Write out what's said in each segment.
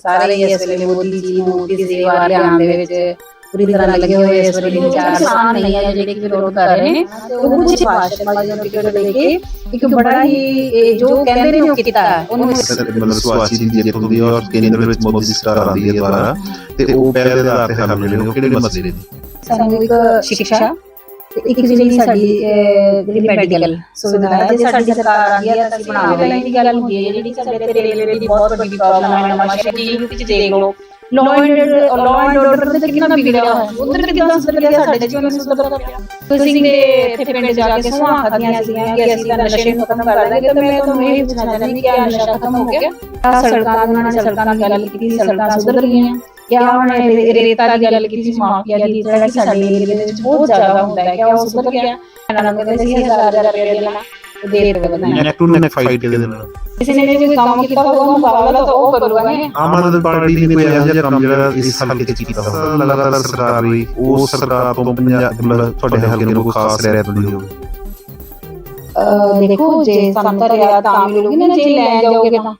ਸਾਰੇ ਹੀ ਇਸ ਵੇਲੇ ਮੋਦੀ ਜੀ ਨੂੰ ਤੀਸਰੀ ਵਾਰ ਲਿਆਉਣ ਦੇ ਵਿੱਚ ਪੂਰੀ ਤਰ੍ਹਾਂ ਲੱਗੇ ਹੋਏ ਇਸ ਵੇਲੇ ਚਾਰ ਕਿਸਾਨ ਨਹੀਂ ਹੈ ਜਿਹੜੇ ਕਿ ਵਿਰੋਧ ਕਰ ਰਹੇ ਨੇ ਤੇ ਉਹ ਕੁਝ ਭਾਸ਼ਣ ਵਾਲੀ ਨੂੰ ਟਿਕਟ ਦੇ ਕੇ ਇੱਕ ਬੜਾ ਹੀ ਇਹ ਜੋ ਕਹਿੰਦੇ ਨੇ ਉਹ ਕੀਤਾ। ਉਹਨੂੰ ਮਤਲਬ ਸਵਾਸੀ ਦੀ ਜਿੱਤ ਹੁੰਦੀ ਹੈ ਔਰ ਕੇਂਦਰ ਵਿੱਚ ਮੋਦੀ ਸਰਕਾਰ ਆਉਂਦੀ ਹੈ ਦੁਬਾਰਾ। ਤੇ ਉਹ ਪਹਿਲੇ ਦੇ ਆਧਾਰ ਤੇ ਹੱਲ ਉਹ ਕਿਹੜੇ ਮਸਲੇ ਨੇ? ਸਾਨੂੰ ਇੱਕ ਸਿੱਖਿਆ ਤੇ ਇੱਕ ਜਿਹੜੀ ਸਾਡੀ ਜਿਹੜੀ ਮੈਡੀਕਲ ਸੁਵਿਧਾ ਹੈ। ਜੇ ਸਾਡੀ ਸਰਕਾਰ ਆਂਦੀ ਹੈ ਤਾਂ ਅਸੀਂ ਬਣਾਵਾਂਗੇ। ਲਾਈਨ ਦੀ ਗੱਲ ਹੁੰਦੀ ਹੈ ਜਿਹੜੀ ਸਾਡੇ ਤੇ ਰੇਲਵੇ ਦੀ ਬਹੁਤ ਵੱਡੀ ਪ੍ਰੋਬਲਮ ਹੈ ਨਵਾਂ ਸ਼ਹਿਰ ਦੀ ਵਿੱਚ ਦੇਖ ਲਓ। Law and law and order ਤੇ ਕਿੰਨਾ ਵਿਗੜਿਆ ਹੋਇਆ। ਉਧਰ ਕਿਦਾਂ ਸੁਧਰ ਗਿਆ ਸਾਡੇ ਚ ਕਿਉਂ ਨਹੀਂ ਸੁਧਰਦਾ ਪਿਆ ਤੁਸੀਂ ਦੇ ਇੱਥੇ ਪਿੰਡ ਜਾ ਕੇ ਸੁਆ ਖਾਦੀਆਂ ਸੀਗੀਆਂ ਕਿ ਅਸੀਂ ਤਾਂ ਨਸ਼ੇ ਨੂੰ ਖਤਮ ਕਰ ਦਾਂਗੇ ਤੇ ਮੈਂ ਤੁਹਾਨੂੰ ਇਹ ਪੁੱਛਣਾ ਚਾਹੁੰਦੀ ਕਿ ਨਸ਼ਾ ਖਤਮ ਹੋ ਗਿਆ? ਸੜਕਾਂ ਉਹਨਾਂ ਨੇ ਸੜਕਾਂ ਦੀ ਗੱਲ ਕੀਤੀ ਸੜਕਾਂ ਸੁਧਰ ਗਈਆਂ। ਕਿਆ ਉਹਨਾਂ ਨੇ ਰੇਤਾ ਦੀ ਗੱਲ ਕੀਤੀ ਸੀ ਮਾਫੀਆ ਦੀ ਜਿਹੜਾ ਕਿ ਸਾਡੇ ਏਰੀਆ ਦੇ ਵਿੱਚ ਬਹੁਤ ਜ਼ਿਆਦਾ ਹੁੰਦਾ ਹੈ। ਕਿਆ ਉਹ ਸੁਧਰ ਗਿਆ? ਇਹਨਾਂ ਨੂੰ ਕਹਿੰਦੇ ਸੀ ਹਜ਼ਾਰ ਹਜ਼ਾਰ ਰੁਪਏ ਦੇਣਾ ਤੇ ਦੇ ਦੇ ਵਧਾਇਆ ਨੈਕ ਟੂ ਨੈਕ ਫਾਈਟ ਦੇ ਦੇਣਾ ਕਿਸੇ ਨੇ ਜੇ ਕੋਈ ਕੰਮ ਕੀਤਾ ਹੋਊਗਾ ਮੁਕਾਬਲਾ ਤਾਂ ਉਹ ਕਰੂਗਾ ਨੇ ਆਮ ਆਦਮੀ ਪਾਰਟੀ ਨੇ ਕੋਈ ਇਹੋ ਜਿਹਾ ਕੰਮ ਜਿਹੜਾ ਇਸ ਹਲਕੇ ਚ ਕੀਤਾ ਹੋਵੇ ਲਗਾਤਾਰ ਸਰਕਾਰ ਵੀ ਉਹ ਸਰਕਾਰ ਤੋਂ ਪੰਜਾਬ ਮਤਲਬ ਤੁਹਾਡੇ ਹਲਕੇ ਨੂੰ ਕੋਈ ਖਾਸ ਰਹਿ ਰਹੀ ਹੋਵੇ ਅਹ ਦੇਖੋ ਜੇ ਸੰਤਰ ਰਿਆ ਤਾਂ ਮਿਲੂਗੀ ਨਾ ਜੇ ਲੈ ਜਾਓਗੇ ਤਾਂ।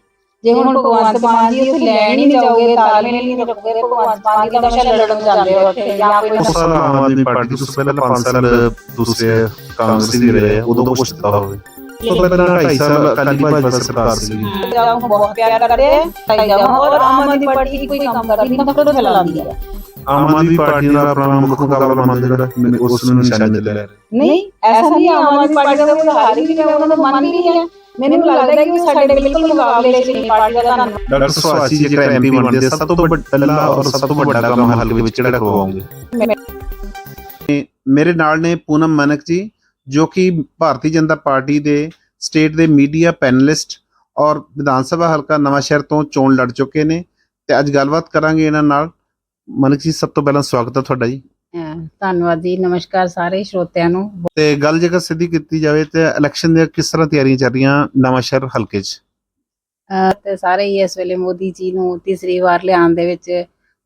ਜੇ ਹੁਣ ਭਗਵੰਤ ਮਾਨ ਜੀ ਉੱਥੇ ਲੈਣ ਹੀ ਨਹੀਂ ਜਾਓਗੇ ਤਾਲਮੇਲ ਨਹੀਂ ਰੱਖੋਗੇ ਭਗਵੰਤ ਮਾਨ ਜੀ ਦਾ ਨਸ਼ਾ ਲੜਨ ਜਾਂਦੇ ਹੋ ਉੱਥੇ ਜਾਂ ਕੋਈ ਉਸ ਸਾਲ ਆਮ ਆਦਮੀ ਪਾਰਟੀ ਤੋਂ ਪਹਿਲਾਂ 5 ਸਾਲ ਦੂਸਰੇ ਕਾਂਗਰਸੀ ਦੇ ਰਹੇ ਉਦੋਂ ਕੁਝ ਦਿੱਤਾ ਹੋਵੇ। ਤੋਂ ਪਹਿਲਾਂ 2.5 ਸਾਲ ਅਕਾਲੀ ਭਾਜਪਾ ਸਰਕਾਰ ਸੀ ਜਾਓ ਬਹੁਤ ਪਿਆਰ ਕਰਦੇ ਹੈ ਤਾਈ ਜਾਓ ਔਰ ਆਮ ਆਦਮੀ ਪਾਰਟੀ ਕੋਈ ਕੰਮ ਕਰਦੀ ਨਹੀਂ ਨਫ਼ਰਤ ਫੈਲਾਉਂਦੀ ਹੈ ਆਮ ਆਦਮੀ ਪਾਰਟੀ ਦਾ ਆਪਣਾ ਮੁੱਖ ਮੁਕਾਬਲਾ ਮੰਨਦੇ ਜਿਹੜਾ ਮੈਨੂੰ ਉਸ ਨੂੰ ਨਿਸ਼ਾਨੇ ਤੇ ਰਹੇ ਨਹੀਂ ਐਸਾ ਨਹੀਂ ਆਮ ਆਦਮੀ ਪਾਰਟੀ ਦਾ ਕੋਈ ਹਾਲ ਹੀ ਨਹੀਂ ਹੈ ਉਹਨਾਂ ਦਾ ਮਨ ਵੀ ਨਹੀਂ ਹੈ ਮੈਨੂੰ ਲੱਗਦਾ ਕਿ ਉਹ ਸਾਡੇ ਬਿਲਕੁਲ ਮੁਕਾਬਲੇ 'ਚ ਨਹੀਂ ਪਾਰਟੀ ਦਾ ਧੰਨਵਾਦ। ਡਾਕਟਰ ਸੁਆਸੀ ਜਿਹੜਾ ਐਮਪੀ ਬਣਦੇ ਆ, ਸਭ ਤੋਂ ਵੱਡਾ ਪਹਿਲਾ ਔਰ ਸਭ ਤੋਂ ਵੱਡਾ ਕੰਮ ਹਲਕੇ ਵਿੱਚ ਜਿਹੜਾ ਕਰਵਾਉਂਗੇ ਮੇਰੇ ਨਾਲ ਨੇ ਪੂਨਮ ਮਨਕ ਜੀ ਜੋ ਕਿ ਭਾਰਤੀ ਜਨਤਾ ਪਾਰਟੀ ਦੇ ਸਟੇਟ ਦੇ ਮੀਡੀਆ ਪੈਨਲਿਸਟ ਔਰ ਵਿਧਾਨ ਸਭਾ ਹਲਕਾ ਨਵਾਂ ਸ਼ਹਿਰ ਤੋਂ ਚੋਣ ਲੜ ਚੁੱਕੇ ਨੇ। ਤੇ ਅੱਜ ਗੱਲਬਾਤ ਕਰਾਂਗੇ ਇਹਨਾਂ ਨਾਲ। ਮਨਕ ਜੀ ਸਭ ਤੋਂ ਪਹਿਲਾਂ ਸਵਾਗਤ ਹੈ ਤੁਹਾਡਾ ਜੀ। ਅਹ ਧੰਨਵਾਦ ਜੀ ਨਮਸਕਾਰ ਸਾਰੇ ਸਰੋਤਿਆਂ ਨੂੰ। ਤੇ ਗੱਲ ਜੇਕਰ ਸਿੱਧੀ ਕੀਤੀ ਜਾਵੇ ਤੇ ਇਲੈਕਸ਼ਨ ਦੀਆਂ ਕਿਸ ਤਰ੍ਹਾਂ ਤਿਆਰੀਆਂ ਚੱਲ ਰਹੀਆਂ ਨਵਾਂ ਸ਼ਹਿਰ ਹਲਕੇ 'ਚ? ਅਹ ਤੇ ਸਾਰੇ ਹੀ ਇਸ ਵੇਲੇ ਮੋਦੀ ਜੀ ਨੂੰ ਤੀਸਰੀ ਵਾਰ ਲਿਆਉਣ ਦੇ ਵਿੱਚ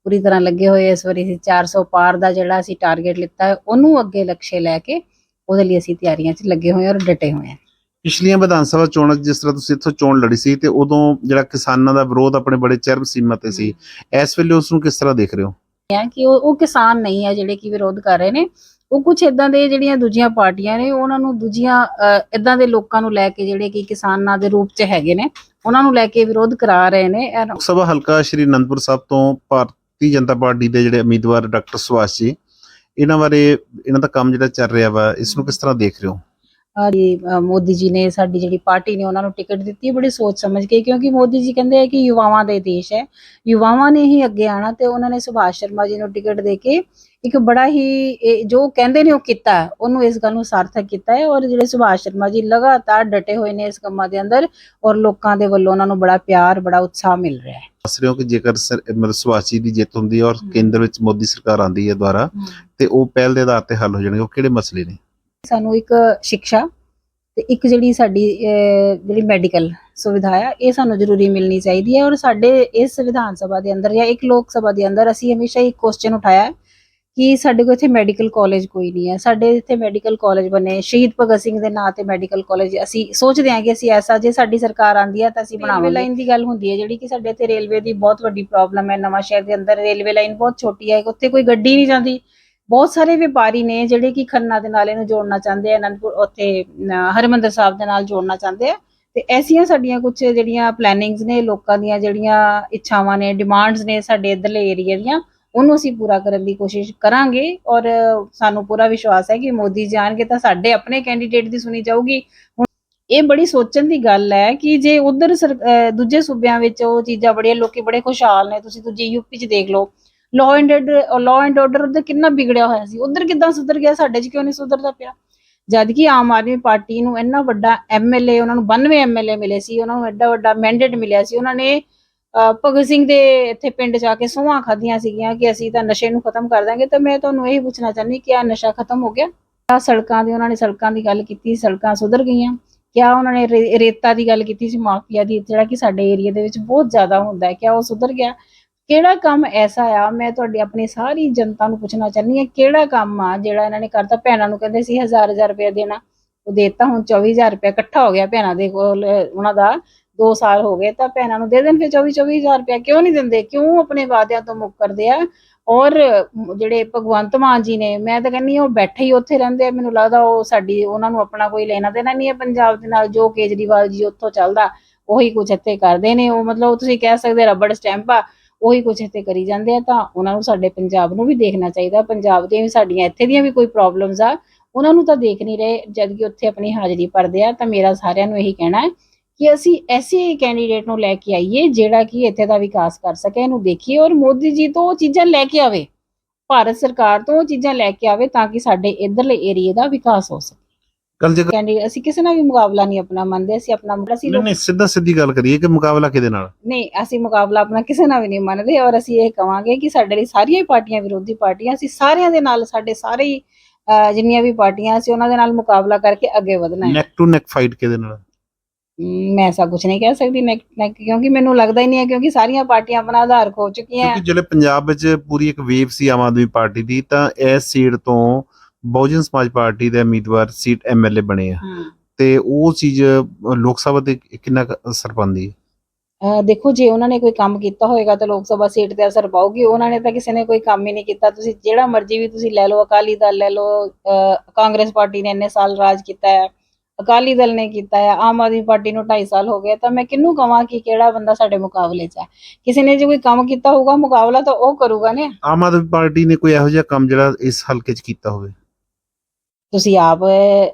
ਪੂਰੀ ਤਰ੍ਹਾਂ ਲੱਗੇ ਹੋਏ ਇਸ ਵਾਰੀ ਅਸੀਂ 400 ਪਾਰ ਦਾ ਜਿਹੜਾ ਅਸੀਂ ਟਾਰਗੇਟ ਲਿੱਤਾ ਹੈ ਉਹਨੂੰ ਅੱਗੇ ਲਕਸ਼ੇ ਲੈ ਕੇ ਉਹਦੇ ਲਈ ਅਸੀਂ ਤਿਆਰੀਆਂ 'ਚ ਲੱਗੇ ਹੋਏ ਹਾਂ ਔਰ ਡਟੇ ਹੋਏ ਹਾਂ। ਪਿਛਲੀਆਂ ਵਿਧਾਨ ਸਭਾ ਚੋਣਾਂ 'ਚ ਜਿਸ ਤਰ੍ਹਾਂ ਤੁਸੀਂ ਇੱਥੋਂ ਚੋਣ ਲੜੀ ਸੀ ਤੇ ਉਦੋਂ ਜਿਹੜਾ ਕਿਸਾਨਾਂ ਦਾ ਵਿਰੋਧ ਆਪਣੇ ਬੜੇ ਚਰਮ ਸੀਮਾ ਤੇ ਸੀ ਇਸ ਵੇਲੇ ਉਸ ਨੂੰ ਕਿਸ ਤਰ੍ਹਾਂ ਦੇਖ ਰਹੇ ਹੋ? ਹੈ ਕਿ ਉਹ ਉਹ ਕਿਸਾਨ ਨਹੀਂ ਹੈ ਜਿਹੜੇ ਕਿ ਵਿਰੋਧ ਕਰ ਰਹੇ ਨੇ। ਉਹ ਕੁਝ ਇਦਾਂ ਦੇ ਜਿਹੜੀਆਂ ਦੂਜੀਆਂ ਪਾਰਟੀਆਂ ਨੇ, ਉਹਨਾਂ ਨੂੰ ਦੂਜੀਆਂ ਇਦਾਂ ਦੇ ਲੋਕਾਂ ਨੂੰ ਲੈ ਕੇ ਜਿਹੜੇ ਕਿ ਕਿਸਾਨਾਂ ਦੇ ਰੂਪ 'ਚ ਹੈਗੇ ਨੇ, ਉਹਨਾਂ ਨੂੰ ਲੈ ਕੇ ਵਿਰੋਧ ਕਰਾ ਰਹੇ ਨੇ। ਸਭਾ ਹਲਕਾ ਸ਼੍ਰੀ ਅਨੰਦਪੁਰ ਸਾਹਿਬ ਤੋਂ ਭਾਰਤੀ ਜਨਤਾ ਪਾਰਟੀ ਦੇ ਜਿਹੜੇ ਉਮੀਦਵਾਰ ਡਾਕਟਰ ਸੁਭਾਸ਼ ਜੀ, ਇਹਨਾਂ ਬਾਰੇ, ਇਹਨਾਂ ਦਾ ਕੰਮ ਜਿਹੜਾ ਚੱਲ ਰਿਹਾ ਵਾ, ਇਸ ਨੂੰ ਕਿਸ ਤਰ੍ਹਾਂ ਦੇਖ ਰਹੇ ਹੋ? ਜੀ, ਮੋਦੀ ਜੀ ਨੇ ਸਾਡੀ ਜਿਹੜੀ ਪਾਰਟੀ ਨੇ ਉਹਨਾਂ ਨੂੰ ਟਿਕਟ ਦਿੱਤੀ ਬੜੀ ਸੋਚ ਸਮਝ ਕੇ ਕਿਉਂਕਿ ਮੋਦੀ ਜੀ ਕਹਿੰਦੇ ਆ ਕਿ ਯੁਵਾਵਾਂ ਦੇ ਦੇਸ਼ ਹੈ। ਯੁਵਾਵਾਂ ਨੇ ਹੀ ਅੱਗੇ ਆਣਾ ਤੇ ਉਹਨਾਂ ਨੇ ਸੁਭਾਸ਼ ਸ਼ਰਮਾ ਜੀ ਨੂੰ ਟਿਕਟ ਦੇ ਕੇ ਇੱਕ ਬੜਾ ਹੀ ਜੋ ਕਹਿੰਦੇ ਨੇ ਉਹ ਕੀਤਾ ਉਹਨੂੰ ਇਸ ਗੱਲ ਨੂੰ ਸਾਰਥਕ ਕੀਤਾ ਹੈ ਔਰ ਜਿਹੜੇ ਸੁਭਾਸ਼ ਸ਼ਰਮਾ ਜੀ ਲਗਾਤਾਰ ਡਟੇ ਹੋਏ ਨੇ ਇਸ ਕੰਮਾਂ ਦੇ ਅੰਦਰ ਔਰ ਲੋਕਾਂ ਦੇ ਵੱਲੋਂ ਉਹਨਾਂ ਨੂੰ ਬੜਾ ਪਿਆਰ ਬੜਾ ਉਤਸ਼ਾਹ ਮਿਲ ਰਿਹਾ ਹੈ। ਦੱਸ ਰਹੇ ਹੋ ਕਿ ਜੇਕਰ ਸੁਭਾਸ਼ ਜੀ ਦੀ ਜਿੱਤ ਹੁੰਦੀ ਹੈ ਔਰ ਕੇਂਦਰ ਵਿੱਚ ਮੋਦੀ ਸਰਕਾਰ ਆਉਂਦੀ ਹੈ ਦੁਬਾਰਾ ਤੇ ਉਹ ਪਹਿਲ ਦੇ ਆਧਾਰ ਤੇ ਹੱਲ ਹੋ ਜਾਣਗੇ ਉਹ ਕਿਹੜੇ ਮਸਲੇ ਨੇ? ਸਾਨੂੰ ਇੱਕ ਸਿੱਖਿਆ ਤੇ ਇੱਕ ਜਿਹੜੀ ਸਾਡੀ ਜਿਹੜੀ ਮੈਡੀਕਲ ਸੁਵਿਧਾ ਆ ਇਹ ਸਾਨੂੰ ਜ਼ਰੂਰੀ ਮਿਲਣੀ ਚਾਹੀਦੀ ਹੈ ਔਰ ਸਾਡੇ ਇਸ ਵਿਧਾਨ ਸਭਾ ਦੇ ਅੰਦਰ ਜਾਂ ਇੱਕ ਲੋਕ ਸਭਾ ਦੇ ਅੰਦਰ ਅਸੀਂ ਹਮੇਸ਼ਾ ਇੱਕ ਕੁਐਸਚਨ ਉਠਾਇਆ ਕਿ ਸਾਡੇ ਕੋਲ ਇੱਥੇ ਮੈਡੀਕਲ ਕਾਲਜ ਕੋਈ ਨਹੀਂ ਹੈ। ਸਾਡੇ ਇੱਥੇ ਮੈਡੀਕਲ ਕਾਲਜ ਬਣੇ। ਸ਼ਹੀਦ ਭਗਤ ਸਿੰਘ ਦੇ ਨਾਂ ਤੇ ਮੈਡੀਕਲ ਕਾਲਜ ਅਸੀਂ ਸੋਚਦੇ ਹਾਂ ਕਿ ਅਸੀਂ ਐਸਾ ਜੇ ਸਾਡੀ ਸਰਕਾਰ ਆਂਦੀ ਹੈ ਤਾਂ ਅਸੀਂ ਬਣਾਵਾਂਗੇ। ਲਾਈਨ ਦੀ ਗੱਲ ਹੁੰਦੀ ਹੈ ਜਿਹੜੀ ਕਿ ਸਾਡੇ ਇੱਥੇ ਰੇਲਵੇ ਦੀ ਬਹੁਤ ਵੱਡੀ ਪ੍ਰੋਬਲਮ ਹੈ। ਨਵਾਂ ਸ਼ਹਿਰ ਦੇ ਅੰਦਰ ਰੇਲਵੇ ਲਾਈਨ ਬਹੁਤ ਛੋਟੀ ਹੈ। ਉੱਥੇ ਕੋਈ ਗੱਡੀ ਨਹੀਂ ਜਾਂਦੀ। ਬਹੁਤ ਸਾਰੇ ਵਪਾਰੀ ਨੇ ਜਿਹੜੇ ਕਿ ਖੰਨਾ ਦੇ ਨਾਲ ਇਹਨੂੰ ਜੋੜਨਾ ਚਾਹੁੰਦੇ ਆ, ਅਨੰਦਪੁਰ, ਉੱਥੇ ਹਰਮੰਦਰ ਸਾਹਿਬ ਦੇ ਨਾਲ ਜੋੜਨਾ ਚਾਹੁੰਦੇ ਆ। ਤੇ ਐਸੀਆਂ ਸਾਡੀਆਂ ਕੁਝ ਜਿਹੜੀਆਂ ਪਲੈਨਿੰਗਸ ਨੇ, ਲੋਕਾਂ ਦੀਆਂ ਜਿਹੜੀਆਂ ਇੱਛਾਵਾਂ ਨੇ ਡਿਮਾਂਡਸ ਨੇ ਸਾਡੇ ਇਧਰਲੇ ਏਰੀਆ ਦੀਆਂ, ਉਹਨੂੰ ਅਸੀਂ ਪੂਰਾ ਕਰਨ ਦੀ ਕੋਸ਼ਿਸ਼ ਕਰਾਂਗੇ ਔਰ ਸਾਨੂੰ ਪੂਰਾ ਵਿਸ਼ਵਾਸ ਹੈ ਕਿ ਮੋਦੀ ਜੀ ਆਣਗੇ ਤਾਂ ਸਾਡੇ ਆਪਣੇ ਕੈਂਡੀਡੇਟ ਦੀ ਸੁਣੀ ਜਾਊਗੀ। ਹੁਣ ਇਹ ਬੜੀ ਸੋਚਣ ਦੀ ਗੱਲ ਹੈ ਕਿ ਜੇ ਉਧਰ ਦੂਜੇ ਸੂਬਿਆਂ ਵਿੱਚ ਉਹ ਚੀਜ਼ਾਂ ਬੜੀਆਂ, ਲੋਕੀ ਬੜੇ ਖੁਸ਼ਹਾਲ ਨੇ, ਤੁਸੀਂ ਦੂਜੀ ਯੂਪੀ 'ਚ ਦੇਖ ਲਓ। Law and law and order ਉਧਰ ਕਿੰਨਾ ਵਿਗੜਿਆ ਹੋਇਆ ਸੀ? ਉਧਰ ਕਿੱਦਾਂ ਸੁਧਰ ਗਿਆ? ਸਾਡੇ 'ਚ ਕਿਉਂ ਨਹੀਂ ਸੁਧਰਦਾ ਪਿਆ? ਜਦ ਕਿ ਆਮ ਆਦਮੀ ਪਾਰਟੀ ਨੂੰ ਇੰਨਾ ਵੱਡਾ ਐਮਐਲਏ ਉਹਨਾਂ ਨੂੰ 92 ਐਮਐਲਏ ਮਿਲੇ ਸੀ, ਉਹਨਾਂ ਨੂੰ ਐਡਾ ਵੱਡਾ ਮੈਂਡੇਟ ਮਿਲਿਆ ਸੀ, ਉਹਨਾਂ ਨੇ ਭਗਤ ਸਿੰਘ ਦੇ ਇੱਥੇ ਪਿੰਡ ਜਾ ਕੇ ਸੋਹਾਂ ਖਾਧੀਆਂ ਸੀਗੀਆਂ ਕਿ ਅਸੀਂ ਤਾਂ ਨਸ਼ੇ ਨੂੰ ਖਤਮ ਕਰ ਦਾਂਗੇ। ਤਾਂ ਮੈਂ ਤੁਹਾਨੂੰ ਇਹ ਪੁੱਛਣਾ ਚਾਹੁੰਦੀ ਕਿ ਆ ਨਸ਼ਾ ਖਤਮ ਹੋ ਗਿਆ? ਆ ਸੜਕਾਂ ਦੀ, ਉਹਨਾਂ ਨੇ ਸੜਕਾਂ ਦੀ ਗੱਲ ਕੀਤੀ, ਸੜਕਾਂ ਸੁਧਰ ਗਈਆਂ। ਕਿਆ ਉਹਨਾਂ ਨੇ ਰੇਤਾ ਦੀ ਗੱਲ ਕੀਤੀ ਸੀ? ਮਾਫੀਆ ਦੀ, ਜਿਹੜਾ ਕਿ ਸਾਡੇ ਏਰੀਆ ਦੇ ਵਿੱਚ ਬਹੁਤ ਜ਼ਿਆਦਾ ਹੁੰਦਾ ਹੈ, ਕਿਆ ਉਹ ਸੁਧਰ ਗਿਆ? ਕਿਹੜਾ ਕੰਮ ਐਸਾ ਆ? ਮੈਂ ਤੁਹਾਡੀ ਆਪਣੀ ਸਾਰੀ ਜਨਤਾ ਨੂੰ ਪੁੱਛਣਾ ਚਾਹੁੰਦੀ ਹਾਂ, ਕਿਹੜਾ ਕੰਮ ਆ ਜਿਹੜਾ ਇਹਨਾਂ ਨੇ ਕਰਤਾ? ਭੈਣਾਂ ਨੂੰ ਕਹਿੰਦੇ ਸੀ ਹਜ਼ਾਰ ਹਜ਼ਾਰ ਰੁਪਏ ਦੇਣਾ। ਉਹ ਦੇਤਾ, ਹੁਣ 24000 ਰੁਪਏ ਇਕੱਠਾ ਹੋ ਗਿਆ ਭੈਣਾਂ ਦੇ ਕੋਲ, ਉਹਨਾਂ ਦਾ 2 ਸਾਲ ਹੋ ਗਏ ਤਾਂ ਭੈਣਾਂ ਨੂੰ ਦੇ ਦੇਣ, ਫਿਰ 24 24000 ਰੁਪਇਆ ਕਿਉਂ ਨਹੀਂ ਦਿੰਦੇ? ਕਿਉਂ ਆਪਣੇ ਵਾਅਦਿਆਂ ਤੋਂ ਮੁੱਕ ਕਰਦੇ ਆ? ਔਰ ਜਿਹੜੇ ਭਗਵੰਤ ਮਾਨ ਜੀ ਨੇ, ਮੈਂ ਤਾਂ ਕਹਿੰਨੀ ਉਹ ਬੈਠੇ ਹੀ ਉੱਥੇ ਰਹਿੰਦੇ ਆ। ਮੈਨੂੰ ਲੱਗਦਾ ਉਹ ਸਾਡੀ, ਉਹਨਾਂ ਨੂੰ ਆਪਣਾ ਕੋਈ ਲੈਣਾ ਦੇਣਾ ਨਹੀਂ ਹੈ ਪੰਜਾਬ ਦੇ ਨਾਲ, ਜੋ ਕੇਜਰੀਵਾਲ ਜੀ ਉੱਥੋਂ ਚੱਲਦਾ, ਉਹੀ ਕੁਝ ਇੱਥੇ ਕਰਦੇ ਨੇ। ਉਹ ਮਤਲਬ ਤੁਸੀਂ ਕਹਿ ਸਕਦੇ ਰਬੜ ਸਟੈਂਪ ਆ ਉਹੀ ਕੁਝ ਇੱਥੇ ਕਰੀ ਜਾਂਦੇ ਆ, ਤਾਂ ਉਹਨਾਂ ਨੂੰ ਸਾਡੇ ਪੰਜਾਬ ਨੂੰ ਵੀ ਦੇਖਣਾ ਚਾਹੀਦਾ। ਪੰਜਾਬ ਦੀਆਂ ਵੀ ਸਾਡੀਆਂ ਇੱਥੇ ਦੀਆਂ ਵੀ ਕੋਈ ਪ੍ਰੋਬਲਮਸ ਆ, ਉਹਨਾਂ ਨੂੰ ਤਾਂ ਦੇਖ ਨਹੀਂ ਰਹੇ, ਜਦ ਕਿ ਉੱਥੇ ਆਪਣੀ ਹਾਜ਼ਰੀ ਭਰਦੇ ਆ, ਤਾਂ ਮੇਰਾ ਸਾਰਿਆਂ ਨੂੰ ਇਹੀ ਕਹਿਣਾ ਹੈ ਕਿ ਅਸੀਂ ਐਸੇ ਕੈਂਡੀਡੇਟ ਨੂੰ ਲੈ ਕੇ ਆਈਏ, ਜਿਹੜਾ ਕਿ ਇੱਥੇ ਦਾ ਵਿਕਾਸ ਕਰ ਸਕੇ, ਇਹਨੂੰ ਦੇਖੀਏ ਔਰ ਮੋਦੀ ਜੀ ਤੋਂ ਉਹ ਚੀਜ਼ਾਂ ਲੈ ਕੇ ਆਵੇ। ਭਾਰਤ ਸਰਕਾਰ ਤੋਂ ਉਹ ਚੀਜ਼ਾਂ ਲੈ ਕੇ ਆਵੇ, ਤਾਂ ਕਿ ਸਾਡੇ ਇਧਰਲੇ ਏਰੀਏ ਦਾ ਵਿਕਾਸ ਹੋ ਸਕੇ। ਕੱਲ ਜੇ ਕੈਂਡੀਡੇਟ ਅਸੀਂ ਕਿਸੇ ਨਾਲ ਵੀ ਮੁਕਾਬਲਾ ਨਹੀਂ ਆਪਣਾ ਮੰਨਦੇ ਅਸੀਂ ਆਪਣਾ ਅਸੀਂ ਨਹੀਂ ਲੋਕ ਨਹੀਂ ਸਿੱਧਾ ਸਿੱਧੀ ਗੱਲ ਕਰੀਏ ਕਿ ਮੁਕਾਬਲਾ ਕਿਹਦੇ ਨਾਲ? ਨਹੀਂ ਅਸੀਂ ਮੁਕਾਬਲਾ ਆਪਣਾ ਕਿਸੇ ਨਾਲ ਵੀ ਨਹੀਂ ਮੰਨਦੇ ਔਰ ਅਸੀਂ ਇਹ ਕਵਾਂਗੇ ਕਿ ਸਾਡੇ ਲਈ ਸਾਰੀਆਂ ਹੀ ਪਾਰਟੀਆਂ ਵਿਰੋਧੀ ਪਾਰਟੀਆਂ ਅਸੀਂ ਸਾਰਿਆਂ ਦੇ ਨਾਲ ਸਾਡੇ ਸਾਰੇ ਹੀ ਅਹ, ਜਿੰਨੀਆਂ ਵੀ ਪਾਰਟੀਆਂ ਅਸੀਂ ਉਹਨਾਂ ਦੇ ਨਾਲ ਮੁਕਾਬਲਾ ਕਰਕੇ ਅੱਗੇ ਵਧਣਾ ਹੈ। ਨੈਕ ਟੂ ਨੈਕ ਫਾਈਟ ਕਿਹਦੇ ਨਾਲ? ਮੈਂ ਐਸਾ ਕੁਝ ਨਹੀਂ ਕਹਿ ਸਕਦੀ ਨੈਕ ਨੈਕ ਕਿਉਂਕਿ ਮੈਨੂੰ ਲੱਗਦਾ ਹੀ ਨਹੀਂ ਹੈ ਕਿਉਂਕਿ ਸਾਰੀਆਂ ਪਾਰਟੀਆਂ ਆਪਣਾ ਆਧਾਰ ਖੋ ਚੁੱਕੀਆਂ। ਕਿਉਂਕਿ ਜਿਹੜੇ ਪੰਜਾਬ ਵਿੱਚ ਪੂਰੀ ਇੱਕ ਵੇਵ ਸੀ ਆਮ ਆਦਮੀ ਪਾਰਟੀ ਦੀ ਤਾਂ ਇਸ ਸੀਟ ਤੋਂ ਬਹੁਜਨ ਸਮਾਜ ਪਾਰਟੀ ਦੇ ਉਮੀਦਵਾਰ ਸੀਟ ਐਮਐਲਏ ਬਣੇ ਆ। ਤੇ ਉਹ ਚੀਜ਼ ਲੋਕ ਸਭਾ ਤੇ ਕਿੰਨਾ ਕੁ ਅਸਰ ਪਾਉਂਦੀ ਹੈ? ਦੇਖੋ ਜੇ ਉਹਨਾਂ ਨੇ ਕੋਈ ਕੰਮ ਕੀਤਾ ਹੋਏਗਾ ਤਾਂ ਲੋਕ ਸਭਾ ਸੀਟ ਤੇ ਅਸਰ ਪਾਊਗੀ। ਉਹਨਾਂ ਨੇ ਤਾਂ ਕਿਸੇ ਨੇ ਕੋਈ ਕੰਮ ਹੀ ਨਹੀਂ ਕੀਤਾ। ਤੁਸੀਂ ਜਿਹੜਾ ਮਰਜ਼ੀ ਵੀ ਤੁਸੀਂ ਲੈ ਲਓ ਅਕਾਲੀ ਦਲ ਲੈ ਲਓ ਕਾਂਗਰਸ ਪਾਰਟੀ ਨੇ ਇੰਨੇ ਸਾਲ ਰਾਜ ਕੀਤਾ ਹੈ ਅਕਾਲੀ ਦਲ ਨੇ ਕੀਤਾ ਹੈ ਆਮ ਆਦਮੀ ਪਾਰਟੀ ਨੂੰ 2.5 ਸਾਲ ਹੋ ਗਏ ਤਾਂ ਮੈਂ ਕਿਹਨੂੰ ਕਵਾਂ ਕਿ ਕਿਹੜਾ ਬੰਦਾ ਸਾਡੇ ਮੁਕਾਬਲੇ 'ਚ ਹੈ? ਕਿਸੇ ਨੇ ਜੇ ਕੋਈ ਕੰਮ ਕੀਤਾ ਹੋਊਗਾ ਮੁਕਾਬਲਾ ਤਾਂ ਉਹ ਕਰੂਗਾ ਨੇ। ਆਮ ਆਦਮੀ ਪਾਰਟੀ ਨੇ ਕੋਈ ਇਹੋ ਜਿਹਾ ਕੰਮ ਜਿਹੜਾ ਇਸ ਹਲਕੇ 'ਚ ਕੀਤਾ ਹੋਵੇ? ਤੁਸੀਂ ਆਪ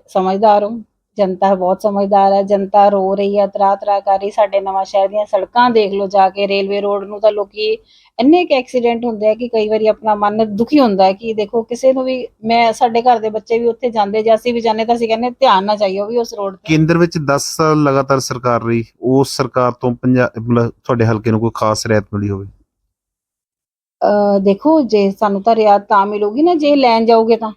ਸਮਝਦਾਰ ਹੋ। ਜਨਤਾ ਬਹੁਤ ਸਮਝਦਾਰ ਹੈ। ਜਨਤਾ ਰੋ ਰਹੀ ਹੈ ਤਰਾ ਤਰਾ ਕਰ ਰਹੀ। ਸਾਡੇ ਨਵਾਂ ਸ਼ਹਿਰ ਦੀਆਂ ਸੜਕਾਂ ਦੇਖ ਲਓ ਜਾ ਕੇ। ਰੇਲਵੇ ਰੋਡ ਨੂੰ ਤਾਂ ਲੋਕੀ ਇੰਨੇ ਕੁ ਐਕਸੀਡੈਂਟ ਹੁੰਦੇ ਆ ਕਿ ਕਈ ਵਾਰੀ ਆਪਣਾ ਮਨ ਦੁਖੀ ਹੁੰਦਾ ਹੈ ਕਿ ਦੇਖੋ ਕਿਸੇ ਨੂੰ ਵੀ ਮੈਂ ਸਾਡੇ ਘਰ ਦੇ ਬੱਚੇ ਵੀ ਉੱਥੇ ਜਾਂਦੇ ਜਾਂ ਅਸੀਂ ਵੀ ਜਾਂਦੇ ਤਾਂ ਅਸੀਂ ਕਹਿੰਦੇ ਧਿਆਨ ਨਾ ਚਾਹੀਓ ਵੀ ਉਸ ਰੋਡ ਤੇ। ਕੇਂਦਰ ਵਿੱਚ 10 ਸਾਲ ਲਗਾਤਾਰ ਸਰਕਾਰ ਰਹੀ। ਉਸ ਸਰਕਾਰ ਤੋਂ ਪੰਜਾਬ ਤੁਹਾਡੇ ਹਲਕੇ ਨੂੰ ਕੋਈ ਖਾਸ ਰਿਆਇਤ ਮਿਲੀ ਹੋਵੇ? ਦੇਖੋ ਜੇ ਸਾਨੂੰ ਤਾਂ ਰਿਆਇਤ ਤਾਂ ਮਿਲੂਗੀ ਨਾ ਜੇ ਲੈਣ ਜਾਓਗੇ ਤਾਂ।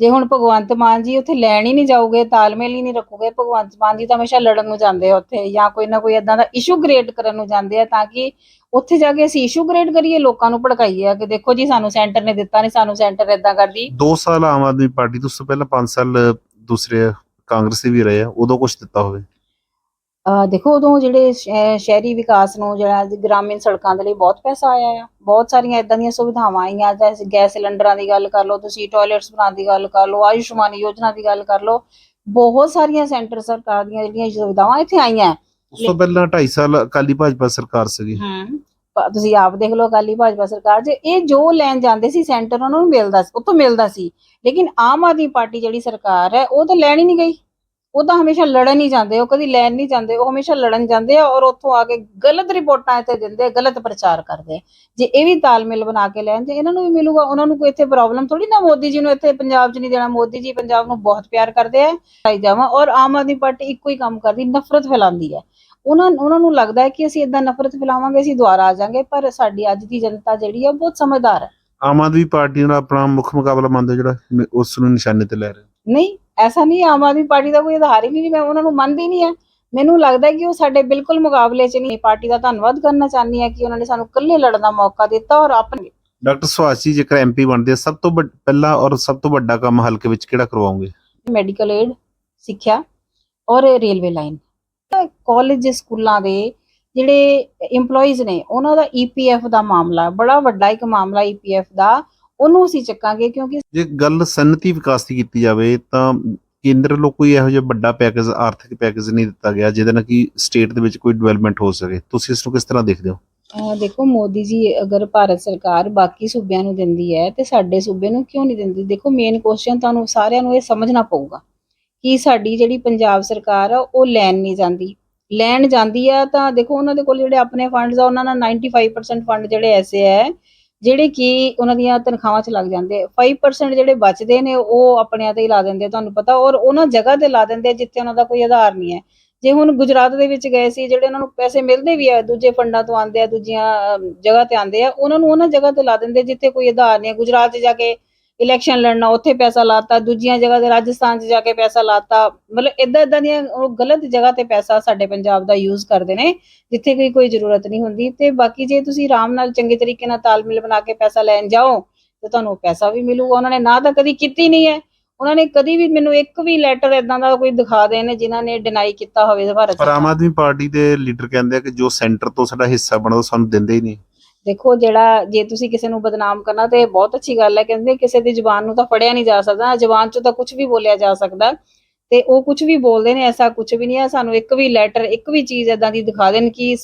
ਜੇ ਹੁਣ ਭਗਵੰਤ ਮਾਨ ਜੀ ਉੱਥੇ ਲੈਣ ਹੀ ਨਹੀਂ ਜਾਓਗੇ ਤਾਲਮੇਲ ਹੀ ਨਹੀਂ ਰੱਖੋਗੇ, ਭਗਵੰਤ ਮਾਨ ਜੀ ਤਾਂ ਹਮੇਸ਼ਾ ਲੜਨ ਨੂੰ ਜਾਂਦੇ ਆ ਉੱਥੇ ਜਾਂ ਕੋਈ ਨਾ ਕੋਈ ਇਦਾਂ ਦਾ ਇਸ਼ੂ ਕ੍ਰੀਏਟ ਕਰਨ ਨੂੰ ਜਾਂਦੇ ਆ ਤਾਂ ਕਿ ਉੱਥੇ ਜਾ ਕੇ ਅਸੀਂ ਇਸ਼ੂ ਕ੍ਰੀਏਟ ਕਰੀਏ, ਲੋਕਾਂ ਨੂੰ ਭੜਕਾਈਏ ਆ ਕਿ ਦੇਖੋ ਜੀ ਸਾਨੂੰ ਸੈਂਟਰ ਨੇ ਦਿੱਤਾ ਨਹੀਂ ਸਾਨੂੰ ਸੈਂਟਰ ਇਦਾਂ ਕਰਦੀ। 2 ਸਾਲ ਆਮ ਆਦਮੀ ਪਾਰਟੀ ਤੋਂ ਉਸ ਤੋਂ ਪਹਿਲਾਂ 5 ਸਾਲ ਦੂਸਰੇ ਕਾਂਗਰਸੀ ਵੀ ਰਹੇ ਆ, ਉਦੋਂ ਕੁਝ ਦਿੱਤਾ ਹੋਵੇ। ਦੇਖੋ ਉਦੋਂ ਜਿਹੜੇ ਸ਼ਹਿ- ਸ਼ਹਿਰੀ ਵਿਕਾਸ ਨੂੰ ਜਿਹੜਾ ਗ੍ਰਾਮੀਣ ਸੜਕਾਂ ਦੇ ਲਈ ਬਹੁਤ ਪੈਸਾ ਆਇਆ ਆ। ਬਹੁਤ ਸਾਰੀਆਂ ਇਦਾਂ ਦੀਆਂ ਸੁਵਿਧਾਵਾਂ ਆਈਆਂ ਜੈਸੇ ਗੈਸ ਸਿਲੰਡਰਾਂ ਦੀ ਗੱਲ ਕਰ ਲਓ ਤੁਸੀਂ ਟਾਇਲਟਸ ਬਣਾਉਣ ਦੀ ਗੱਲ ਕਰ ਲਓ ਆਯੁਸ਼ਮਾਨ ਯੋਜਨਾ ਦੀ ਗੱਲ ਕਰ ਲਓ ਬਹੁਤ ਸਾਰੀਆਂ ਸੈਂਟਰ ਸਰਕਾਰ ਦੀਆਂ ਜਿਹੜੀਆਂ ਸੁਵਿਧਾਵਾਂ ਇੱਥੇ ਆਈਆਂ। ਉਸ ਤੋਂ ਪਹਿਲਾਂ 2.5 ਸਾਲ ਅਕਾਲੀ ਭਾਜਪਾ ਸਰਕਾਰ ਸੀਗੀ। ਪ- ਤੁਸੀਂ ਆਪ ਦੇਖ ਲਓ ਅਕਾਲੀ ਭਾਜਪਾ ਸਰਕਾਰ 'ਚ ਇਹ ਜੋ ਲੈਣ ਜਾਂਦੇ ਸੀ ਸੈਂਟਰ ਉਹਨਾਂ ਨੂੰ ਮਿਲਦਾ ਸੀ ਉੱਥੋਂ ਮਿਲਦਾ ਸੀ। ਲੇਕਿਨ ਆਮ ਆਦਮੀ ਪਾਰਟੀ ਜਿਹੜੀ ਸਰਕਾਰ ਹੈ ਉਹ ਤਾਂ ਲੈਣ ਹੀ ਨਹੀਂ ਗਈ। ਉਹ ਤਾਂ ਹਮੇਸ਼ਾ ਲੜਨ ਹੀ ਜਾਂਦੇ ਉਹ ਕਦੀ ਲੈਣ ਨਹੀਂ ਜਾਂਦੇ ਉਹ ਹਮੇਸ਼ਾ ਲੜਨ ਜਾਂਦੇ ਆ ਔਰ ਉੱਥੋਂ ਆ ਕੇ ਗਲਤ ਰਿਪੋਰਟਾਂ ਇੱਥੇ ਦਿੰਦੇ ਆ, ਗਲਤ ਪ੍ਰਚਾਰ ਕਰਦੇ ਆ। ਜੇ ਇਹ ਵੀ ਤਾਲਮੇਲ ਬਣਾ ਕੇ ਲੈਣ ਤੇ ਇਹਨਾਂ ਨੂੰ ਵੀ ਮਿਲੂਗਾ ਉਹਨਾਂ ਨੂੰ ਕੋਈ ਇੱਥੇ ਪ੍ਰੋਬਲਮ ਥੋੜੀ ਨਾ ਮੋਦੀ ਜੀ ਨੂੰ ਇੱਥੇ ਪੰਜਾਬ 'ਚ ਨਹੀਂ ਦੇਣਾ ਮੋਦੀ ਜੀ ਪੰਜਾਬ ਨੂੰ ਬਹੁਤ ਪਿਆਰ ਕਰਦੇ ਆ ਆਈ ਜਾਵਾਂ ਔਰ ਆਮ ਆਦਮੀ ਪਾਰਟੀ ਇੱਕੋ ਹੀ ਕੰਮ ਕਰਦੀ ਨਫ਼ਰਤ ਫੈਲਾਉਂਦੀ ਹੈ। ਉਹਨਾਂ ਉਹਨਾਂ ਨੂੰ ਲੱਗਦਾ ਹੈ ਕਿ ਅਸੀਂ ਇਦਾਂ ਨਫ਼ਰਤ ਫੈਲਾਵਾਂਗੇ ਅਸੀਂ ਦੁਆਰਾ ਆ ਜਾਾਂਗੇ ਪਰ ਸਾਡੀ ਅੱਜ ਦੀ ਜਨਤਾ ਜਿਹੜੀ ਆ ਬਹੁਤ ਸਮਝਦਾਰ ਹੈ। ਆਮ ਆਦਮੀ ਪਾਰਟੀ ਨਾਲ ਆਪਣਾ ਮੁੱਖ ਮੁਕਾਬਲਾ ਮੰਨਦੇ ਜਿਹੜਾ ਉਸ ਨੂੰ ਨਿਸ਼ਾਨੇ ਤੇ ਲੈ ਰਹੇ ਨਹੀਂ ਐਸਾ ਨਹੀਂ ਆਮ ਆਦਮੀ ਪਾਰਟੀ ਦਾ ਕੋਈ ਆਧਾਰ ਹੀ ਨਹੀਂ ਮੈਂ ਉਹਨਾਂ ਨੂੰ ਮੰਨਦੀ ਨਹੀਂ ਹੈ। ਮੈਨੂੰ ਲੱਗਦਾ ਕਿ ਉਹ ਸਾਡੇ ਬਿਲਕੁਲ ਮੁਕਾਬਲੇ 'ਚ ਨਹੀਂ। ਪਾਰਟੀ ਦਾ ਧੰਨਵਾਦ ਕਰਨਾ ਚਾਹੁੰਦੀ ਹੈ ਕਿ ਉਹਨਾਂ ਨੇ ਸਾਨੂੰ ਇਕੱਲੇ ਲੜਨ ਦਾ ਮੌਕਾ ਦਿੱਤਾ ਔਰ ਆਪਣੇ ਡਾਕਟਰ ਸੁਭਾਸ਼ ਜੀ ਜੇਕਰ ਐਮਪੀ ਬਣਦੇ ਸਭ ਤੋਂ ਵੱਡ- ਪਹਿਲਾ ਔਰ ਸਭ ਤੋਂ ਵੱਡਾ ਕੰਮ ਹਲਕੇ ਵਿੱਚ ਕਿਹੜਾ ਕਰਵਾਉਂਗੇ ਮੈਡੀਕਲ ਏਡ ਸਿੱਖਿਆ ਔਰ ਰੇਲਵੇ ਲਾਈਨ। ਕਾਲਜ ਸਕੂਲਾਂ ਦੇ ਜਿਹੜੇ EMPLOYEES ਨੇ ਉਹਨਾਂ ਦਾ EPF ਦਾ ਮਾਮਲਾ ਬੜਾ ਵੱਡਾ ਇੱਕ ਮਾਮਲਾ EPF ਦਾ ਉਹਨੂੰ ਅਸੀਂ ਚੱਕਾਂਗੇ ਕਿਉਂਕਿ ਜੇ ਗੱਲ ਸਨਅਤੀ ਵਿਕਾਸ ਦੀ ਕੀਤੀ ਜਾਵੇ ਤਾਂ ਕੇਂਦਰ ਵੱਲੋਂ ਕੋਈ ਇਹੋ ਜਿਹਾ ਵੱਡਾ ਪੈਕੇਜ ਆਰਥਿਕ ਪੈਕੇਜ ਨਹੀਂ ਦਿੱਤਾ ਗਿਆ ਜਿਹਦੇ ਨਾਲ ਕਿ ਸਟੇਟ ਦੇ ਵਿੱਚ ਕੋਈ ਡਿਵੈਲਪਮੈਂਟ ਹੋ ਸਕੇ। ਤੁਸੀਂ ਇਸ ਨੂੰ ਕਿਸ ਤਰ੍ਹਾਂ ਦੇਖਦੇ ਹੋ? ਦੇਖੋ ਮੋਦੀ ਜੀ ਅਗਰ ਭਾਰਤ ਸਰਕਾਰ ਬਾਕੀ ਸੂਬਿਆਂ ਨੂੰ ਦਿੰਦੀ ਹੈ ਤੇ ਸਾਡੇ ਸੂਬੇ ਨੂੰ ਕਿਉਂ ਨਹੀਂ ਦਿੰਦੀ? ਦੇਖੋ ਮੇਨ ਕੁਐਸਚਨ ਤੁਹਾਨੂੰ ਸਾਰਿਆਂ ਨੂੰ ਇਹ ਸਮਝਣਾ ਪਊਗਾ ਕਿ ਸਾਡੀ ਜਿਹੜੀ ਪੰਜਾਬ ਸਰਕਾਰ ਆ ਉਹ ਲੈਣ ਨਹੀਂ ਜਾਂਦੀ। ਲੈਣ ਜਾਂਦੀ ਆ ਤਾਂ ਦੇਖੋ ਉਹਨਾਂ ਦੇ ਕੋਲ ਜਿਹੜੇ ਆਪਣੇ ਫੰਡਸ ਆ ਉਹਨਾਂ ਨਾਲ 95% ਫੰਡ ਜਿਹੜੇ ਐਸੇ ਹੈ ਜਿਹੜੇ ਕਿ ਉਹਨਾਂ ਦੀਆਂ ਤਨਖਾਹਾਂ 'ਚ ਲੱਗ ਜਾਂਦੇ। 5% ਜਿਹੜੇ ਬਚਦੇ ਨੇ, ਉਹ ਆਪਣਿਆਂ ਤੇ ਹੀ ਲਾ ਦਿੰਦੇ, ਤੁਹਾਨੂੰ ਪਤਾ। ਔਰ ਉਹਨਾਂ ਜਗ੍ਹਾ ਤੇ ਲਾ ਦਿੰਦੇ, ਜਿੱਥੇ ਉਹਨਾਂ ਦਾ ਕੋਈ ਆਧਾਰ ਨਹੀਂ ਹੈ। ਜੇ ਹੁਣ ਗੁਜਰਾਤ ਦੇ ਵਿੱਚ ਗਏ ਸੀ, ਜਿਹੜੇ ਉਹਨਾਂ ਨੂੰ ਪੈਸੇ ਮਿਲਦੇ ਵੀ ਆ, ਦੂਜੇ ਫੰਡਾਂ ਤੋਂ ਆਉਂਦੇ ਆ, ਦੂਜੀਆਂ ਜਗ੍ਹਾ ਤੇ ਆਉਂਦੇ ਆ, ਉਹਨਾਂ ਨੂੰ ਉਹਨਾਂ ਜਗ੍ਹਾ ਤੇ ਲਾ ਦਿੰਦੇ, ਜਿੱਥੇ ਕੋਈ ਆਧਾਰ ਨਹੀਂ ਹੈ। ਗੁਜਰਾਤ 'ਚ ਜਾ ਕੇ ਇਲੈਕਸ਼ਨ ਲੜਨਾ ਉੱਥੇ ਪੈਸਾ ਲਾਤਾ ਦੂਜੀਆਂ ਜਗ੍ਹਾ ਤੇ ਰਾਜਸਥਾਨ 'ਚ ਜਾ ਕੇ ਪੈਸਾ ਲਾਤਾ। ਮਤਲਬ ਇਦਾਂ ਇਦਾਂ ਦੀਆਂ ਉਹ ਗਲਤ ਜਗ੍ਹਾ ਤੇ ਪੈਸਾ ਸਾਡੇ ਪੰਜਾਬ ਦਾ ਯੂਜ਼ ਕਰਦੇ ਨੇ ਜਿੱਥੇ ਕੋਈ ਕੋਈ ਜ਼ਰੂਰਤ ਨਹੀਂ ਹੁੰਦੀ। ਤੇ ਬਾਕੀ ਜੇ ਤੁਸੀਂ ਆਰਾਮ ਨਾਲ ਚੰਗੇ ਤਰੀਕੇ ਨਾਲ ਤਾਲਮੇਲ ਬਣਾ ਕੇ ਪੈਸਾ ਲੈਣ ਜਾਓ ਤੇ ਤੁਹਾਨੂੰ ਪੈਸਾ ਵੀ ਮਿਲੂਗਾ। ਉਹਨਾਂ ਨੇ ਨਾ ਤਾਂ ਕਦੀ ਕੀਤੀ ਨਹੀਂ ਹੈ। ਉਹਨਾਂ ਨੇ ਕਦੀ ਵੀ ਮੈਨੂੰ ਇੱਕ ਵੀ ਲੈਟਰ ਇਦਾਂ ਦਾ ਕੋਈ ਦਿਖਾ ਦੇਣ ਜਿਨ੍ਹਾਂ ਨੇ ਡਿਨਾਈ ਕੀਤਾ ਹੋਵੇ ਭਾਰਤ ਪਰ ਆਮ ਆਦਮੀ ਪਾਰਟੀ ਦੇ ਲੀਡਰ ਕਹਿੰਦੇ ਆ ਕਿ ਜੋ ਸੈਂਟਰ ਤੋਂ ਸਾਡਾ ਹਿੱਸਾ ਬਣਦਾ ਸਾਨੂੰ ਦਿੰਦੇ ਹੀ ਨਹੀਂ। ਦੇਖੋ ਜਿਹੜਾ ਜੇ ਤੁਸੀਂ ਕਿਸੇ ਨੂੰ ਬਦਨਾਮ ਕਰਨਾ ਤੇ ਬਹੁਤ ਅੱਛੀ ਗੱਲ ਹੈ, ਕਹਿੰਦੇ ਕਿਸੇ ਦੀ ਜ਼ੁਬਾਨ ਨੂੰ ਤਾਂ ਫੜਿਆ ਨਹੀਂ ਜਾ ਸਕਦਾ, ਜ਼ੁਬਾਨ 'ਚੋਂ ਤਾਂ ਕੁਝ ਵੀ ਬੋਲਿਆ ਜਾ ਸਕਦਾ ਤੇ ਉਹ ਕੁਝ ਵੀ ਬੋਲਦੇ ਨੇ, ਐਸਾ ਕੁਝ ਵੀ ਨਹੀਂ ਹੈ, ਸਾਨੂੰ ਇੱਕ ਵੀ ਲੈਟਰ ਇੱਕ ਵੀ ਚੀਜ਼ ਇਦਾਂ ਦੀ ਦਿਖਾ ਦੇਣ ਕਿ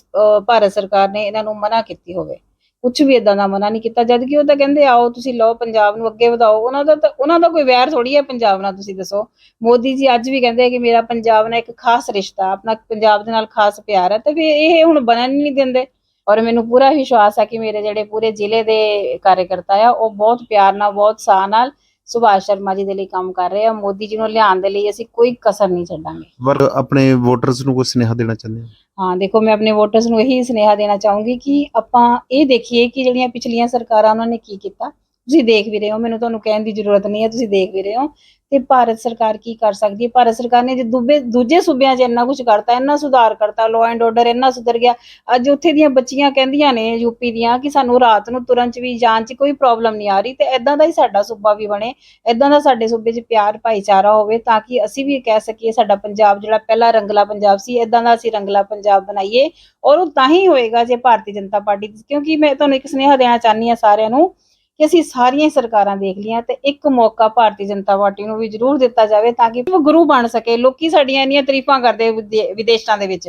ਭਾਰਤ ਸਰਕਾਰ ਨੇ ਇਹਨਾਂ ਨੂੰ ਮਨਾ ਕੀਤੀ ਹੋਵੇ। ਕੁਝ ਵੀ ਇਦਾਂ ਦਾ ਮਨਾ ਨਹੀਂ ਕੀਤਾ ਜਦ ਕਿ ਉਹ ਤਾਂ ਕਹਿੰਦੇ ਆਓ ਤੁਸੀਂ ਲਓ, ਪੰਜਾਬ ਨੂੰ ਅੱਗੇ ਵਧਾਓ, ਉਹਨਾਂ ਦਾ ਤਾਂ, ਉਹਨਾਂ ਦਾ ਕੋਈ ਵੈਰ ਥੋੜੀ ਹੈ ਪੰਜਾਬ ਨਾਲ, ਤੁਸੀਂ ਦੱਸੋ। ਮੋਦੀ ਜੀ ਅੱਜ ਵੀ ਕਹਿੰਦੇ ਕਿ ਮੇਰਾ ਪੰਜਾਬ ਨਾਲ ਇੱਕ ਖਾਸ ਰਿਸ਼ਤਾ, ਆਪਣਾ ਪੰਜਾਬ ਦੇ ਨਾਲ ਖਾਸ ਪਿਆਰ ਹੈ, ਤੇ ਫਿਰ ਇਹ ਹੁਣ ਬਣਨ ਨਹੀਂ ਦਿੰਦੇ। ਔਰ ਮੈਨੂੰ ਪੂਰਾ ਵਿਸ਼ਵਾਸ ਹੈ ਕਿ ਮੇਰੇ ਜਿਹੜੇ ਪੂਰੇ ਜ਼ਿਲ੍ਹੇ ਦੇ ਕਾਰਜਕਰਤਾ ਆ ਉਹ ਬਹੁਤ ਪਿਆਰ ਨਾਲ ਬਹੁਤ ਸਾਹ ਨਾਲ ਸੁਭਾਸ਼ ਸ਼ਰਮਾ ਜੀ ਦੇ ਲਈ ਕੰਮ ਕਰ ਰਹੇ ਆ। ਮੋਦੀ ਜੀ ਨੂੰ ਲਿਆਉਣ ਦੇ ਲਈ ਅਸੀਂ ਕੋਈ ਕਸਰ ਨਹੀਂ ਛੱਡਾਂਗੇ। ਪਰ ਆਪਣੇ ਵੋਟਰਸ ਨੂੰ ਕੋਈ ਸੁਨੇਹਾ ਦੇਣਾ ਚਾਹੁੰਦੇ ਹੋ? ਹਾਂ ਦੇਖੋ ਮੈਂ ਆਪਣੇ ਵੋਟਰਸ ਨੂੰ ਇਹੀ ਸੁਨੇਹਾ ਦੇਣਾ ਚਾਹੂੰਗੀ ਕਿ ਆਪਾਂ ਇਹ ਦੇਖੀਏ ਕਿ ਜਿਹੜੀਆਂ ਪਿਛਲੀਆਂ ਸਰਕਾਰਾਂ ਉਹਨਾਂ ਨੇ ਕੀ ਕੀਤਾ ਤੁਸੀਂ ਦੇਖ ਵੀ ਰਹੇ ਹੋ, ਮੈਨੂੰ ਤੁਹਾਨੂੰ ਕਹਿਣ ਦੀ ਜ਼ਰੂਰਤ ਨਹੀਂ ਹੈ, ਤੁਸੀਂ ਦੇਖ ਵੀ ਰਹੇ ਹੋ। ਤੇ ਭਾਰਤ ਸਰਕਾਰ ਕੀ ਕਰ ਸਕਦੀ ਹੈ? ਭਾਰਤ ਸਰਕਾਰ ਨੇ ਜੇ ਦੂਬੇ, ਦੂਜੇ ਸੂਬਿਆਂ 'ਚ ਇੰਨਾ ਕੁਝ ਕਰਤਾ, ਇੰਨਾ ਸੁਧਾਰ ਕਰਤਾ ਲਾਅ ਐਂਡ ਆਰਡਰ ਇੰਨਾ ਸੁਧਰ ਗਿਆ, ਅੱਜ ਉੱਥੇ ਦੀਆਂ ਬੱਚੀਆਂ ਕਹਿੰਦੀਆਂ ਨੇ ਯੂਪੀ ਦੀਆਂ ਕਿ ਸਾਨੂੰ ਰਾਤ ਨੂੰ ਤੁਰਨ 'ਚ ਵੀ ਜਾਣ 'ਚ ਕੋਈ ਪ੍ਰੋਬਲਮ ਨਹੀਂ ਆ ਰਹੀ ਤੇ ਐਦਾਂ ਦਾ ਹੀ ਸਾਡਾ ਸੂਬਾ ਵੀ ਬਣੇ ਐਦਾਂ ਦਾ ਸਾਡੇ ਸੂਬੇ 'ਚ ਪਿਆਰ ਭਾਈਚਾਰਾ ਹੋਵੇ ਤਾਂ ਕਿ ਅਸੀਂ ਵੀ ਕਹਿ ਸਕੀਏ ਸਾਡਾ ਪੰਜਾਬ ਜਿਹੜਾ ਪਹਿਲਾ ਰੰਗਲਾ ਪੰਜਾਬ ਸੀ ਐਦਾਂ ਦਾ ਅਸੀਂ ਰੰਗਲਾ ਪੰਜਾਬ ਬਣਾਈਏ ਔਰ ਉਹ ਤਾਂ ਹੀ ਹੋਏਗਾ ਜੇ ਭਾਰਤੀ ਜਨਤਾ ਪਾਰਟੀ, ਕਿਉਂਕਿ ਮੈਂ ਤੁਹਾਨੂੰ ਇੱਕ ਸੁਨੇਹਾ ਦੇਣਾ ਚਾਹਨੀ ਆ ਸਾਰਿਆਂ ਨੂੰ ਕਿ ਅਸੀਂ ਸਾਰੀਆਂ ਸਰਕਾਰਾਂ ਦੇਖ ਲਈਆਂ ਤੇ ਇੱਕ ਮੌਕਾ ਭਾਰਤੀ ਜਨਤਾ ਪਾਰਟੀ ਨੂੰ ਵੀ ਜ਼ਰੂਰ ਦਿੱਤਾ ਜਾਵੇ ਤਾਂ ਕਿ ਉਹ ਗੁਰੂ ਬਣ ਸਕੇ। ਲੋਕੀ ਸਾਡੀਆਂ ਇੰਨੀਆਂ ਤਾਰੀਫਾਂ ਕਰਦੇ ਵਿਦੇਸ਼ਾਂ ਦੇ ਵਿੱਚ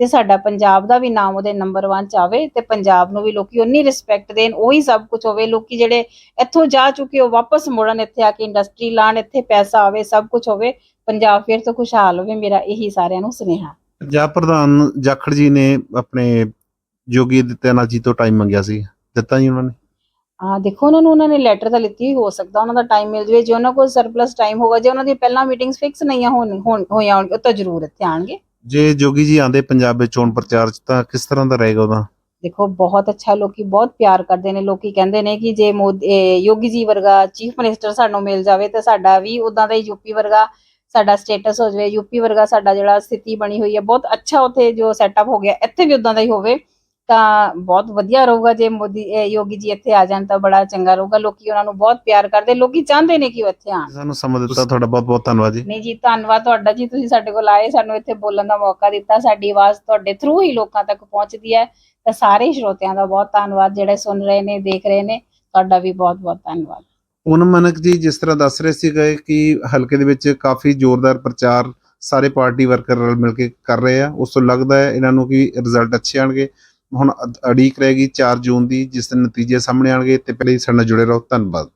ਤੇ ਸਾਡਾ ਪੰਜਾਬ ਦਾ ਵੀ ਨਾਮ ਉਹਦੇ ਨੰਬਰ 1 ਚ ਆਵੇ ਤੇ ਪੰਜਾਬ ਨੂੰ ਵੀ ਲੋਕੀ ਉਨੀ ਰਿਸਪੈਕਟ ਦੇਣ, ਉਹੀ ਸਭ ਕੁਝ ਹੋਵੇ। ਲੋਕੀ ਜਿਹੜੇ ਇੱਥੋਂ ਜਾ ਚੁੱਕੇ ਉਹ ਵਾਪਸ ਮੁੜਨ, ਇੱਥੇ ਆ ਕੇ ਇੰਡਸਟਰੀ ਲਾਣ ਇੱਥੇ ਪੈਸਾ ਆਵੇ, ਸਭ ਕੁਝ ਹੋਵੇ, ਪੰਜਾਬ ਫਿਰ ਤੋਂ ਖੁਸ਼ਹਾਲ ਹੋਵੇ, ਮੇਰਾ ਇਹੀ ਸਾਰਿਆਂ ਨੂੰ ਸੁਨੇਹਾ। ਪੰਜਾਬ ਪ੍ਰਧਾਨ ਜਾਖੜ ਜੀ ਨੇ ਆਪਣੇ ਜੋਗੀ ਆਦਿੱਤਿਆਨਾਥ ਜੀ ਤੋਂ ਟਾਈਮ ਮੰਗਿਆ ਸੀ। ਦਿੱਤਾ ਜੀ ਉਹਨਾਂ ਨੇ? ਹਾਂ ਦੇਖੋ ਉਹਨਾਂ ਨੂੰ ਉਹਨਾਂ ਨੇ ਲੈਟਰ ਤਾਂ ਲਿੱਤੀ ਹੋ ਸਕਦਾ ਉਹਨਾਂ ਦਾ ਟਾਈਮ ਮਿਲ ਜਵੇ। ਜੇ ਉਹਨਾਂ ਕੋਲ ਸਰਪਲਸ ਟਾਈਮ ਹੋਗਾ ਜੇ ਉਹਨਾਂ ਦੀ ਪਹਿਲਾਂ ਮੀਟਿੰਗਸ ਫਿਕਸ ਨਹੀਂ ਆ ਹੋਣ ਹੋਣ- ਹੋਈਆਂ ਹੋਣ ਉਹ ਤਾਂ ਜ਼ਰੂਰ ਇੱਥੇ ਆਣਗੇ ਜੇ ਜੋਗੀ ਜੀ ਆਂਦੇ ਪੰਜਾਬ ਵਿੱਚ ਚੋਣ ਪ੍ਰਚਾਰ ਚ ਤਾਂ ਕਿਸ ਤਰ੍ਹਾਂ ਦਾ ਰਹੇਗਾ ਉਹਦਾ? ਦੇਖੋ ਬਹੁਤ ਅੱਛਾ ਲੋਕੀ ਬਹੁਤ ਪਿਆਰ ਕਰਦੇ ਨੇ। ਲੋਕੀ ਕਹਿੰਦੇ ਨੇ ਕਿ ਜੇ ਮੋਦੀ ਇਹ ਯੋਗੀ ਜੀ ਵਰਗਾ ਚੀਫ ਮਿਨਿਸਟਰ ਸਾਨੂੰ ਮਿਲ ਜਾਵੇ ਤਾਂ ਸਾਡਾ ਵੀ ਉਦਾਂ ਦਾ ਹੀ ਯੂਪੀ ਵਰਗਾ ਸਾਡਾ ਸਟੇਟਸ ਹੋ ਜਾਵੇ। ਯੂਪੀ ਵਰਗਾ ਸਾਡਾ ਜਿਹੜਾ ਸਥਿਤੀ ਬਣੀ ਹੋਈ ਹੈ ਬਹੁਤ ਅੱਛਾ ਉੱਥੇ ਜੋ ਸੈਟਅਪ ਹੋ ਗਿਆ ਇੱਥੇ ਵੀ ਉਦਾਂ ਦਾ ਹੀ ਹੋਵੇ। ਤਾਂ ਬਹੁਤ ਵਧੀਆ ਰਹੂਗਾ ਜੇ ਮੋਦੀ ਇਹ ਯੋਗੀ ਜੀ ਇੱਥੇ ਆ ਜਾਣ ਤਾਂ ਬੜਾ ਚੰਗਾ ਰਹੂਗਾ। ਲੋਕੀ ਉਹਨਾਂ ਨੂੰ ਬਹੁਤ ਪਿਆਰ ਕਰਦੇ। ਲੋਕੀ ਚਾਹੁੰਦੇ ਨੇ ਕਿ ਉਹ ਇੱਥੇ ਆਣ ਸਾਨੂੰ ਸਮਾਂ ਦਿੱਤਾ ਤੁਹਾਡਾ। ਬਹੁਤ ਬਹੁਤ ਧੰਨਵਾਦ ਜੀ। ਨਹੀਂ ਜੀ ਧੰਨਵਾਦ ਤੁਹਾਡਾ ਜੀ। ਤੁਸੀਂ ਸਾਡੇ ਕੋਲ ਆਏ ਸਾਨੂੰ ਇੱਥੇ ਬੋਲਣ ਦਾ ਮੌਕਾ ਦਿੱਤਾ। ਸਾਡੀ ਆਵਾਜ਼ ਤੁਹਾਡੇ ਥਰੂ ਹੀ ਲੋਕਾਂ ਤੱਕ ਪਹੁੰਚਦੀ ਹੈ। ਤਾਂ ਸਾਰੇ ਸਰੋਤਿਆਂ ਦਾ ਬਹੁਤ ਧੰਨਵਾਦ। ਜਿਹੜੇ ਸੁਣ ਰਹੇ ਨੇ ਦੇਖ ਰਹੇ ਨੇ ਤੁਹਾਡਾ ਵੀ ਬਹੁਤ ਬਹੁਤ ਧੰਨਵਾਦ। ਪੂਨਮ ਮਨਕ ਜੀ ਜਿਸ ਤਰ੍ਹਾਂ ਦੱਸ ਰਹੇ ਸੀਗੇ ਕਿ ਹਲਕੇ ਦੇ ਵਿੱਚ ਕਾਫੀ ਜ਼ੋਰਦਾਰ ਪ੍ਰਚਾਰ ਸਾਰੇ ਪਾਰਟੀ ਵਰਕਰ ਰਲ ਮਿਲ ਕੇ ਕਰ ਰਹੇ ਆ। ਉਸ ਤੋਂ ਲੱਗਦਾ ਹੈ ਇਹਨਾਂ ਨੂੰ ਕਿ ਰਿਜ਼ਲਟ ਅੱਛੇ ਆਣਗੇ ਹੁਣ ਅ- ਅੜੀਕ ਰਹੇਗੀ 4 ਜੂਨ ਦੀ, ਜਿਸ ਦੇ ਨਤੀਜੇ ਸਾਹਮਣੇ ਆਉਣਗੇ ਤੇ ਪਹਿਲੇ ਹੀ ਸਾਡੇ ਨਾਲ ਜੁੜੇ ਰਹੋ। ਧੰਨਵਾਦ।